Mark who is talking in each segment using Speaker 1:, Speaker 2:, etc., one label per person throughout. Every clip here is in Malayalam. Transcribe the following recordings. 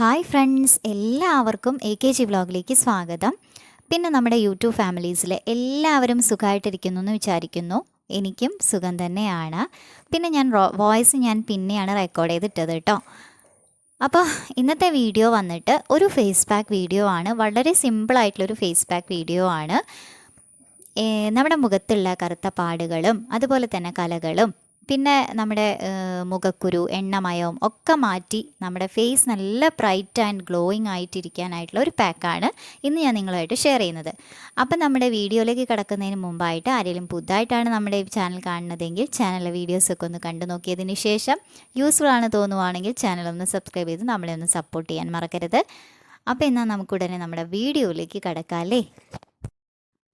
Speaker 1: ഹായ് ഫ്രണ്ട്സ് എല്ലാവർക്കും എ കെ ജി വ്ലോഗിലേക്ക് സ്വാഗതം. പിന്നെ നമ്മുടെ യൂട്യൂബ് ഫാമിലീസിലെ എല്ലാവരും സുഖമായിട്ടിരിക്കുന്നു എന്ന് വിചാരിക്കുന്നു. എനിക്കും സുഖം തന്നെയാണ്. പിന്നെ ഞാൻ വോയിസ് ഞാൻ പിന്നെയാണ് റെക്കോർഡ് ചെയ്തിട്ടത് കേട്ടോ അപ്പോൾ ഇന്നത്തെ വീഡിയോ വന്നിട്ട് ഒരു ഫേസ് പാക്ക് വീഡിയോ ആണ്. വളരെ സിമ്പിളായിട്ടുള്ളൊരു ഫേസ് പാക്ക് വീഡിയോ ആണ്. നമ്മുടെ മുഖത്തുള്ള കറുത്ത പാടുകളും അതുപോലെ തന്നെ കലകളും പിന്നെ നമ്മുടെ മുഖക്കുരു എണ്ണമയവും ഒക്കെ മാറ്റി നമ്മുടെ ഫേസ് നല്ല ബ്രൈറ്റ് ആൻഡ് ഗ്ലോയിങ് ആയിട്ടിരിക്കാനായിട്ടുള്ള ഒരു പാക്കാണ് ഇന്ന് ഞാൻ നിങ്ങളുമായിട്ട് ഷെയർ ചെയ്യുന്നത്. അപ്പം നമ്മുടെ വീഡിയോയിലേക്ക് കിടക്കുന്നതിന് മുമ്പായിട്ട് ആരെങ്കിലും പുതുതായിട്ടാണ് നമ്മുടെ ചാനൽ കാണുന്നതെങ്കിൽ ചാനലിലെ വീഡിയോസൊക്കെ ഒന്ന് കണ്ടു നോക്കിയതിന് ശേഷം യൂസ്ഫുൾ ആണ് തോന്നുവാണെങ്കിൽ ചാനൽ ഒന്ന് സബ്സ്ക്രൈബ് ചെയ്ത് നമ്മളെ ഒന്ന് സപ്പോർട്ട് ചെയ്യാൻ മറക്കരുത്. അപ്പോൾ എന്നാൽ നമുക്കുടനെ നമ്മുടെ വീഡിയോയിലേക്ക് കിടക്കാം അല്ലേ?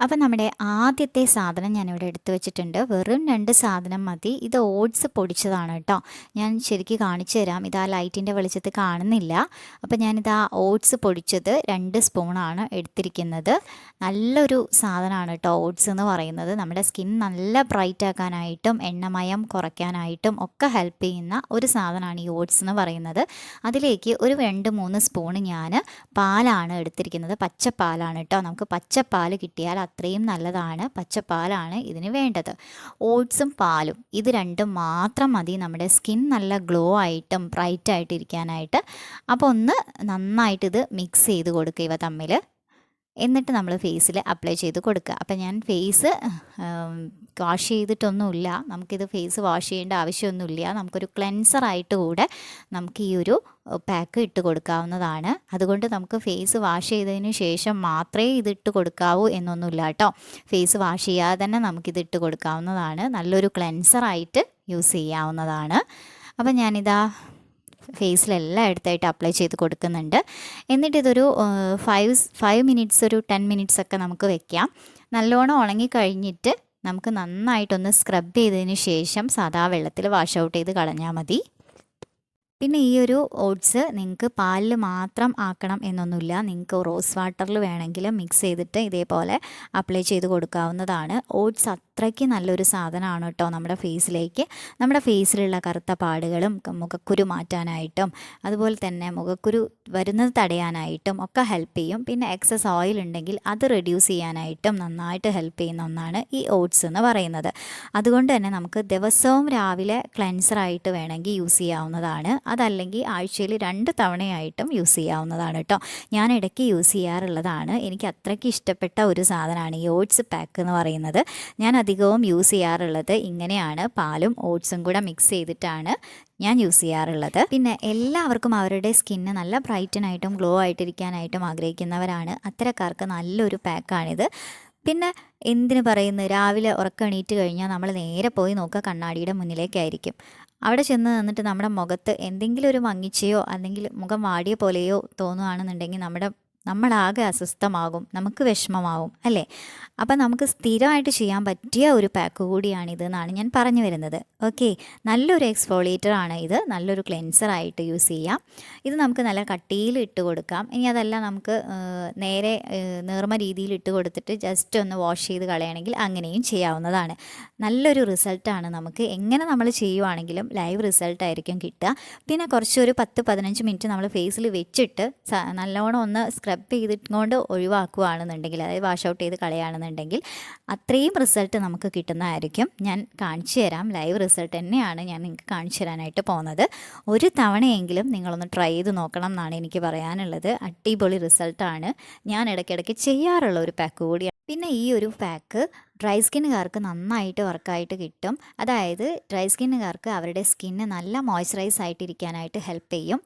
Speaker 1: അപ്പം നമ്മുടെ ആദ്യത്തെ സാധനം ഞാനിവിടെ എടുത്തു വെച്ചിട്ടുണ്ട്. വെറും രണ്ട് സാധനം മതി. ഇത് ഓട്സ് പൊടിച്ചതാണ് കേട്ടോ. ഞാൻ ശരിക്കും കാണിച്ചു തരാം. ഇത് ആ ലൈറ്റിന്റെ വെളിച്ചത്ത് കാണുന്നില്ല. അപ്പം ഞാനിത് ആ ഓട്സ് പൊടിച്ചത് രണ്ട് സ്പൂണാണ് എടുത്തിരിക്കുന്നത്. നല്ലൊരു സാധനമാണ് കേട്ടോ ഓട്സ് എന്ന് പറയുന്നത്. നമ്മുടെ സ്കിൻ നല്ല ബ്രൈറ്റ് ആക്കാനായിട്ടും എണ്ണമയം കുറയ്ക്കാനായിട്ടും ഒക്കെ ഹെൽപ്പ് ചെയ്യുന്ന ഒരു സാധനമാണ് ഈ ഓട്സ് എന്ന് പറയുന്നത്. അതിലേക്ക് ഒരു രണ്ട് മൂന്ന് സ്പൂൺ ഞാൻ പാലാണ് എടുത്തിരിക്കുന്നത്. പച്ചപ്പാലാണ് കേട്ടോ. നമുക്ക് പച്ചപ്പാൽ കിട്ടിയാൽ അത്രയും നല്ലതാണ് പച്ചപ്പാലാണ് ഇതിന് വേണ്ടത്. ഓട്സും പാലും ഇത് രണ്ടും മാത്രം മതി നമ്മുടെ സ്കിൻ നല്ല ഗ്ലോ ആയിട്ടും ബ്രൈറ്റ് ആയിട്ട് ഇരിക്കാനായിട്ട് അപ്പോൾ ഒന്ന് നന്നായിട്ട് ഇത് മിക്സ് ചെയ്ത് കൊടുക്കുക ഇവ തമ്മിൽ. എന്നിട്ട് നമ്മൾ ഫേസിൽ അപ്ലൈ ചെയ്ത് കൊടുക്കുക. അപ്പം ഞാൻ ഫേസ് വാഷ് ചെയ്തിട്ടൊന്നുമില്ല. നമുക്കിത് ഫേസ് വാഷ് ചെയ്യേണ്ട ആവശ്യമൊന്നുമില്ല. നമുക്കൊരു ക്ലെൻസറായിട്ട് കൂടെ നമുക്ക് ഈ ഒരു പാക്ക് ഇട്ട് കൊടുക്കാവുന്നതാണ്. അതുകൊണ്ട് നമുക്ക് ഫേസ് വാഷ് ചെയ്തതിന് ശേഷം മാത്രമേ ഇത് ഇട്ട് കൊടുക്കാവൂ എന്നൊന്നുമില്ല കേട്ടോ ഫേസ് വാഷ് ചെയ്യാതെ തന്നെ നമുക്കിത് ഇട്ട് കൊടുക്കാവുന്നതാണ്. നല്ലൊരു ക്ലെൻസറായിട്ട് യൂസ് ചെയ്യാവുന്നതാണ്. അപ്പം ഞാനിതാ ഫേസിലെല്ലാം എടുത്തായിട്ട് അപ്ലൈ ചെയ്ത് കൊടുക്കുന്നുണ്ട്. എന്നിട്ട് ഇതൊരു ഫൈവ് ഫൈവ് മിനിറ്റ്സ് ഒരു ടെൻ മിനിറ്റ്സ് ഒക്കെ നമുക്ക് വെക്കാം. നല്ലോണം ഉണങ്ങി കഴിഞ്ഞിട്ട് നമുക്ക് നന്നായിട്ടൊന്ന് സ്ക്രബ് ചെയ്തതിന് ശേഷം സാധാ വെള്ളത്തിൽ വാഷ് ഔട്ട് ചെയ്ത് കളഞ്ഞാൽ മതി. പിന്നെ ഈ ഒരു ഓട്സ് നിങ്ങൾക്ക് പാലിൽ മാത്രം ആക്കണം എന്നൊന്നുമില്ല. നിങ്ങൾക്ക് റോസ് വാട്ടറിൽ വേണമെങ്കിൽ മിക്സ് ചെയ്തിട്ട് ഇതേപോലെ അപ്ലൈ ചെയ്ത് കൊടുക്കാവുന്നതാണ്. ഓട്സ് അത്രയ്ക്ക് നല്ലൊരു സാധനമാണ് കേട്ടോ നമ്മുടെ ഫേസിലേക്ക്. നമ്മുടെ ഫേസിലുള്ള കറുത്ത പാടുകളും മുഖക്കുരു മാറ്റാനായിട്ടും അതുപോലെ തന്നെ മുഖക്കുരു വരുന്നത് തടയാനായിട്ടും ഒക്കെ ഹെൽപ്പ് ചെയ്യും. പിന്നെ എക്സസ് ഓയിൽ ഉണ്ടെങ്കിൽ അത് റെഡ്യൂസ് ചെയ്യാനായിട്ടും നന്നായിട്ട് ഹെൽപ്പ് ചെയ്യുന്ന ഒന്നാണ് ഈ ഓട്സ് എന്ന് പറയുന്നത്. അതുകൊണ്ട് തന്നെ നമുക്ക് ദിവസവും രാവിലെ ക്ലെൻസറായിട്ട് വേണമെങ്കിൽ യൂസ് ചെയ്യാവുന്നതാണ്. അതല്ലെങ്കിൽ ആഴ്ചയിൽ രണ്ട് തവണയായിട്ടും യൂസ് ചെയ്യാവുന്നതാണ് കേട്ടോ ഞാൻ ഇടയ്ക്ക് യൂസ് ചെയ്യാറുള്ളതാണ്. എനിക്ക് അത്രയ്ക്ക് ഇഷ്ടപ്പെട്ട ഒരു സാധനമാണ് ഈ ഓട്സ് പാക്ക് എന്ന് പറയുന്നത്. ഞാൻ അധികവും യൂസ് ചെയ്യാറുള്ളത് ഇങ്ങനെയാണ്. പാലും ഓട്സും കൂടെ മിക്സ് ചെയ്തിട്ടാണ് ഞാൻ യൂസ് ചെയ്യാറുള്ളത്. പിന്നെ എല്ലാവർക്കും അവരുടെ സ്കിന്ന് നല്ല ബ്രൈറ്റനായിട്ടും ഗ്ലോ ആയിട്ടിരിക്കാനായിട്ടും ആഗ്രഹിക്കുന്നവരാണ്. അത്തരക്കാർക്ക് നല്ലൊരു പാക്കാണിത് പിന്നെ എന്തിനു പറയുന്നു? രാവിലെ ഉറക്കണീറ്റ് കഴിഞ്ഞാൽ നമ്മൾ നേരെ പോയി നോക്കുക കണ്ണാടിയുടെ മുന്നിലേക്കായിരിക്കും. അവിടെ ചെന്ന് നിന്നിട്ട് നമ്മുടെ മുഖത്ത് എന്തെങ്കിലും ഒരു മങ്ങിച്ചയോ അല്ലെങ്കിൽ മുഖം വാടിയ പോലെയോ തോന്നുകയാണെന്നുണ്ടെങ്കിൽ നമ്മുടെ നമ്മളാകെ അസ്വസ്ഥമാകും നമുക്ക് വിഷമമാവും അല്ലേ? അപ്പം നമുക്ക് സ്ഥിരമായിട്ട് ചെയ്യാൻ പറ്റിയ ഒരു പാക്ക് കൂടിയാണിത് എന്നാണ് ഞാൻ പറഞ്ഞു വരുന്നത്. ഓക്കെ നല്ലൊരു എക്സ്ഫോളിയേറ്റർ ആണ് ഇത്. നല്ലൊരു ക്ലെൻസർ ആയിട്ട് യൂസ് ചെയ്യാം. ഇത് നമുക്ക് നല്ല കട്ടിയിൽ ഇട്ട് കൊടുക്കാം. ഇനി അതല്ല നമുക്ക് നേരെ നേർമ രീതിയിൽ ഇട്ട് കൊടുത്തിട്ട് ജസ്റ്റ് ഒന്ന് വാഷ് ചെയ്ത് കളയണമെങ്കിൽ അങ്ങനെയും ചെയ്യാവുന്നതാണ്. നല്ലൊരു റിസൾട്ടാണ് നമുക്ക്. എങ്ങനെ നമ്മൾ ചെയ്യുവാണെങ്കിലും ലൈവ് റിസൾട്ട് ആയിരിക്കും കിട്ടുക. പിന്നെ കുറച്ചൊരു പത്ത് പതിനഞ്ച് മിനിറ്റ് നമ്മൾ ഫേസിൽ വെച്ചിട്ട് നല്ലോണം ഒന്ന് സ്ക്രബ് ചെയ്തിട്ടുകൊണ്ട് ഒഴിവാക്കുകയാണെന്നുണ്ടെങ്കിൽ അതായത് വാഷ് ഔട്ട് ചെയ്ത് കളയുകയാണെന്നുണ്ടെങ്കിൽ അത്രയും റിസൾട്ട് നമുക്ക് കിട്ടുന്നതായിരിക്കും. ഞാൻ കാണിച്ചു തരാം. ലൈവ് റിസൾട്ട് തന്നെയാണ് ഞാൻ നിങ്ങൾക്ക് കാണിച്ചു തരാനായിട്ട് പോകുന്നത്. ഒരു തവണയെങ്കിലും നിങ്ങളൊന്ന് ട്രൈ ചെയ്ത് നോക്കണം എന്നാണ് എനിക്ക് പറയാനുള്ളത്. അടിപൊളി റിസൾട്ടാണ്. ഞാൻ ഇടയ്ക്കിടയ്ക്ക് ചെയ്യാറുള്ള ഒരു പാക്ക് കൂടിയാണ്. പിന്നെ ഈ ഒരു പാക്ക് ഡ്രൈ സ്കിന്നുകാർക്ക് നന്നായിട്ട് വർക്കായിട്ട് കിട്ടും. അതായത് ഡ്രൈ സ്കിന്നുകാർക്ക് അവരുടെ സ്കിന്ന് നല്ല മോയ്സ്ചറൈസ് ആയിട്ടിരിക്കാനായിട്ട് ഹെൽപ്പ് ചെയ്യും.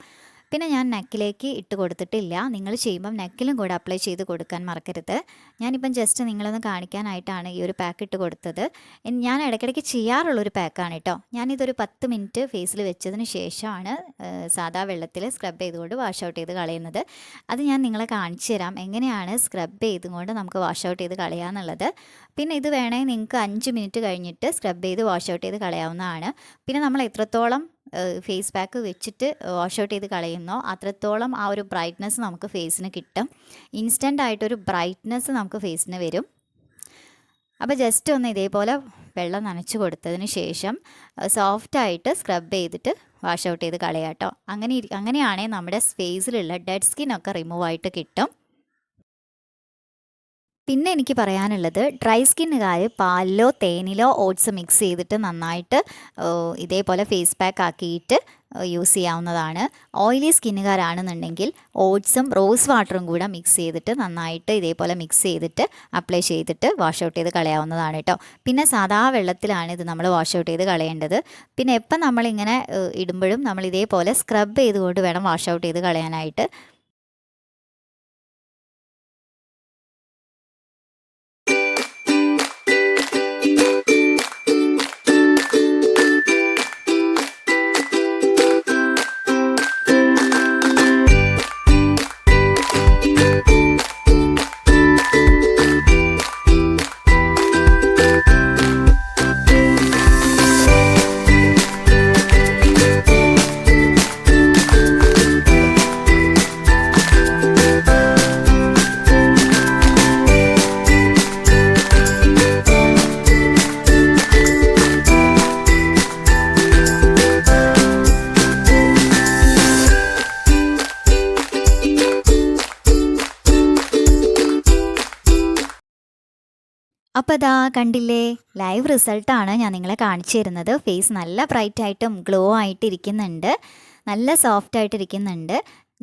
Speaker 1: പിന്നെ ഞാൻ നെക്കിലേക്ക് ഇട്ട് കൊടുത്തിട്ടില്ല. നിങ്ങൾ ചെയ്യുമ്പം നെക്കിലും കൂടെ അപ്ലൈ ചെയ്ത് കൊടുക്കാൻ മറക്കരുത്. ഞാനിപ്പം ജസ്റ്റ് നിങ്ങളൊന്ന് കാണിക്കാനായിട്ടാണ് ഈ ഒരു പാക്ക് ഇട്ട് കൊടുത്തത്. ഞാൻ ഇടയ്ക്കിടയ്ക്ക് ചെയ്യാറുള്ളൊരു പാക്കാണ് കേട്ടോ ഞാനിതൊരു പത്ത് മിനിറ്റ് ഫേസിൽ വെച്ചതിന് ശേഷമാണ് സാധാ വെള്ളത്തിൽ സ്ക്രബ് ചെയ്തുകൊണ്ട് വാഷ് ഔട്ട് ചെയ്ത് കളയുന്നത്. അത് ഞാൻ നിങ്ങളെ കാണിച്ചു തരാം. എങ്ങനെയാണ് സ്ക്രബ് ചെയ്തുകൊണ്ട് നമുക്ക് വാഷ് ഔട്ട് ചെയ്ത് കളയാന്നുള്ളത്. പിന്നെ ഇത് വേണമെങ്കിൽ നിങ്ങൾക്ക് അഞ്ച് മിനിറ്റ് കഴിഞ്ഞിട്ട് സ്ക്രബ് ചെയ്ത് വാഷ് ഔട്ട് ചെയ്ത് കളയാവുന്നതാണ്. പിന്നെ നമ്മൾ എത്രത്തോളം ഫേസ് പാക്ക് വെച്ചിട്ട് വാഷ് ഔട്ട് ചെയ്ത് കളയുന്നോ. അത്രത്തോളം ആ ഒരു ബ്രൈറ്റ്നസ് നമുക്ക് ഫേസിന് കിട്ടും. ഇൻസ്റ്റന്റ് ആയിട്ടൊരു ബ്രൈറ്റ്നസ് നമുക്ക് ഫേസിന് വരും. അപ്പോൾ ജസ്റ്റ് ഒന്ന് ഇതേപോലെ വെള്ളം നനച്ച് കൊടുത്തതിന് ശേഷം സോഫ്റ്റായിട്ട് സ്ക്രബ് ചെയ്തിട്ട് വാഷ് ഔട്ട് ചെയ്ത് കളയാട്ടോ. അങ്ങനെ അങ്ങനെയാണെങ്കിൽ നമ്മുടെ ഫേസിലുള്ള ഡെഡ് സ്കിന്നൊക്കെ റിമൂവ് ആയിട്ട് കിട്ടും. പിന്നെ എനിക്ക് പറയാനുള്ളത് ഡ്രൈ സ്കിന്നുകാർ പാലിലോ തേനിലോ ഓട്സ് മിക്സ് ചെയ്തിട്ട് നന്നായിട്ട് ഇതേപോലെ ഫേസ് പാക്ക് ആക്കിയിട്ട് യൂസ് ചെയ്യാവുന്നതാണ്. ഓയിലി സ്കിന്നുകാരാണെന്നുണ്ടെങ്കിൽ ഓട്സും റോസ് വാട്ടറും കൂടെ മിക്സ് ചെയ്തിട്ട് നന്നായിട്ട് ഇതേപോലെ മിക്സ് ചെയ്തിട്ട് അപ്ലൈ ചെയ്തിട്ട് വാഷ് ഔട്ട് ചെയ്ത് കളയാവുന്നതാണ് കേട്ടോ. പിന്നെ സാധാ വെള്ളത്തിലാണ് ഇത് നമ്മൾ വാഷ് ഔട്ട് ചെയ്ത് കളയേണ്ടത്. പിന്നെ എപ്പം നമ്മളിങ്ങനെ ഇടുമ്പോഴും നമ്മൾ ഇതേപോലെ സ്ക്രബ് ചെയ്തുകൊണ്ട് വേണം വാഷ് ഔട്ട് ചെയ്ത് കളയാനായിട്ട്. അപ്പോൾ അതാ കണ്ടില്ലേ ലൈവ് റിസൾട്ടാണ് ഞാൻ നിങ്ങളെ കാണിച്ചു തരുന്നത്. ഫേസ് നല്ല ബ്രൈറ്റ് ആയിട്ടും ഗ്ലോ ആയിട്ടിരിക്കുന്നുണ്ട്. നല്ല സോഫ്റ്റ് ആയിട്ടിരിക്കുന്നുണ്ട്.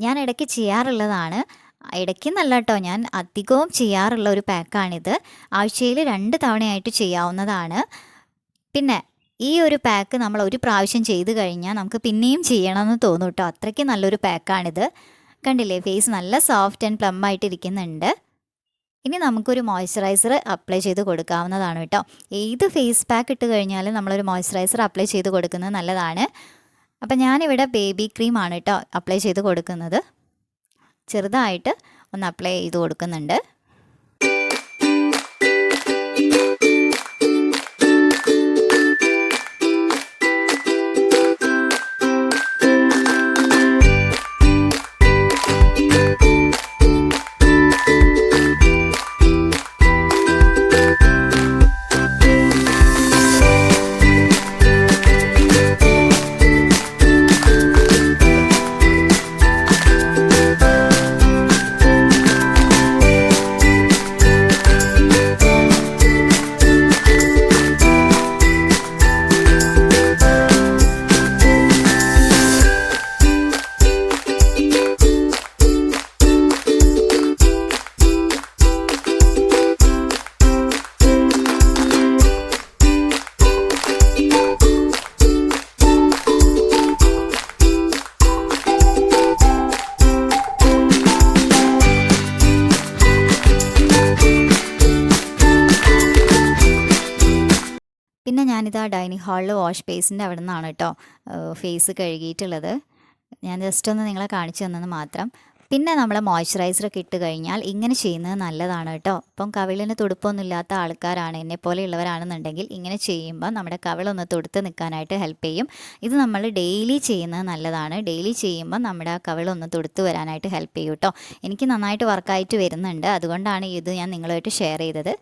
Speaker 1: ഞാൻ ഇടയ്ക്ക് ചെയ്യാറുള്ളതാണ്. ഇടയ്ക്ക് നല്ല കേട്ടോ ഞാൻ അധികവും ചെയ്യാറുള്ള ഒരു പാക്കാണിത് ആഴ്ചയിൽ രണ്ട് തവണയായിട്ട് ചെയ്യാവുന്നതാണ്. പിന്നെ ഈ ഒരു പാക്ക് നമ്മൾ ഒരു പ്രാവശ്യം ചെയ്ത് കഴിഞ്ഞാൽ നമുക്ക് പിന്നെയും ചെയ്യണമെന്ന് തോന്നും കേട്ടോ. അത്രയ്ക്ക് നല്ലൊരു പാക്കാണിത് കണ്ടില്ലേ? ഫേസ് നല്ല സോഫ്റ്റ് ആൻഡ് പ്ലം ആയിട്ട് ഇരിക്കുന്നുണ്ട് ഇനി നമുക്കൊരു മോയ്സ്ചറൈസർ അപ്ലൈ ചെയ്ത് കൊടുക്കാവുന്നതാണ് കേട്ടോ. ഏത് ഫേസ് പാക്ക് ഇട്ട് കഴിഞ്ഞാലും നമ്മളൊരു മോയ്സ്ചറൈസർ അപ്ലൈ ചെയ്ത് കൊടുക്കുന്നത് നല്ലതാണ്. അപ്പം ഞാനിവിടെ ബേബി ക്രീമാണ് കേട്ടോ അപ്ലൈ ചെയ്ത് കൊടുക്കുന്നത്. ചെറുതായിട്ട് ഒന്ന് അപ്ലൈ ചെയ്ത് കൊടുക്കുന്നുണ്ട്. ഡൈനിങ് ഹാളിൽ വാഷ് ബേസിന്റെ അവിടെ നിന്നാണ് കേട്ടോ ഫേസ് കഴുകിയിട്ടുള്ളത്. ഞാൻ ജസ്റ്റ് ഒന്ന് നിങ്ങളെ കാണിച്ചു തന്നെന്ന് മാത്രം. പിന്നെ നമ്മൾ മോയ്സ്ചറൈസറൊക്കെ ഇട്ട് കഴിഞ്ഞാൽ ഇങ്ങനെ ചെയ്യുന്നത് നല്ലതാണ് കേട്ടോ. ഇപ്പം കവിളിന് തുടുപ്പൊന്നും ഇല്ലാത്ത ആൾക്കാരാണ് എന്നെ പോലെയുള്ളവരാണെന്നുണ്ടെങ്കിൽ ഇങ്ങനെ ചെയ്യുമ്പോൾ നമ്മുടെ കവിളൊന്ന് തുടുത്ത് നിൽക്കാനായിട്ട് ഹെൽപ്പ് ചെയ്യും. ഇത് നമ്മൾ ഡെയിലി ചെയ്യുന്നത് നല്ലതാണ്. ഡെയിലി ചെയ്യുമ്പോൾ നമ്മുടെ ആ കവിളൊന്ന് തുടുത്ത് വരാനായിട്ട് ഹെൽപ്പ് ചെയ്യും കേട്ടോ. എനിക്ക് നന്നായിട്ട് വർക്കായിട്ട് വരുന്നുണ്ട്. അതുകൊണ്ടാണ് ഇത് ഞാൻ നിങ്ങളുമായിട്ട് ഷെയർ ചെയ്തത്.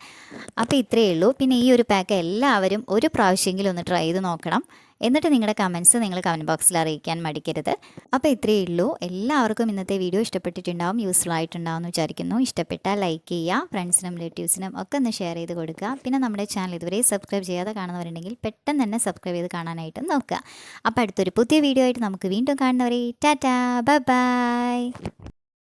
Speaker 1: അപ്പോൾ ഇത്രയേ ഉള്ളൂ. പിന്നെ ഈ ഒരു പാക്ക് എല്ലാവരും ഒരു പ്രാവശ്യമെങ്കിലും ഒന്ന് ട്രൈ ചെയ്ത് നോക്കണം. എന്നിട്ട് നിങ്ങളുടെ കമൻസ് നിങ്ങൾ കമന്റ് ബോക്സിൽ അറിയിക്കാൻ മടിക്കരുത്. അപ്പോൾ ഇത്രയേ ഉള്ളൂ. എല്ലാവർക്കും ഇന്നത്തെ വീഡിയോ ഇഷ്ടപ്പെട്ടിട്ടുണ്ടാവും യൂസ്ഫുൾ ആയിട്ടുണ്ടാവും എന്ന് വിചാരിക്കുന്നു. ഇഷ്ടപ്പെട്ടാൽ ലൈക്ക് ചെയ്യുക ഫ്രണ്ട്സിനും റിലേറ്റീവ്സിനും ഒക്കെ ഒന്ന് ഷെയർ ചെയ്ത് കൊടുക്കുക. പിന്നെ നമ്മുടെ ചാനൽ ഇതുവരെ സബ്സ്ക്രൈബ് ചെയ്യാതെ കാണുന്നവരുണ്ടെങ്കിൽ പെട്ടെന്ന് തന്നെ സബ്സ്ക്രൈബ് ചെയ്ത് കാണാനായിട്ട് നോക്കുക. അപ്പോൾ അടുത്തൊരു പുതിയ വീഡിയോ ആയിട്ട് നമുക്ക് വീണ്ടും കാണുന്നവരെ ടാറ്റാ ബൈ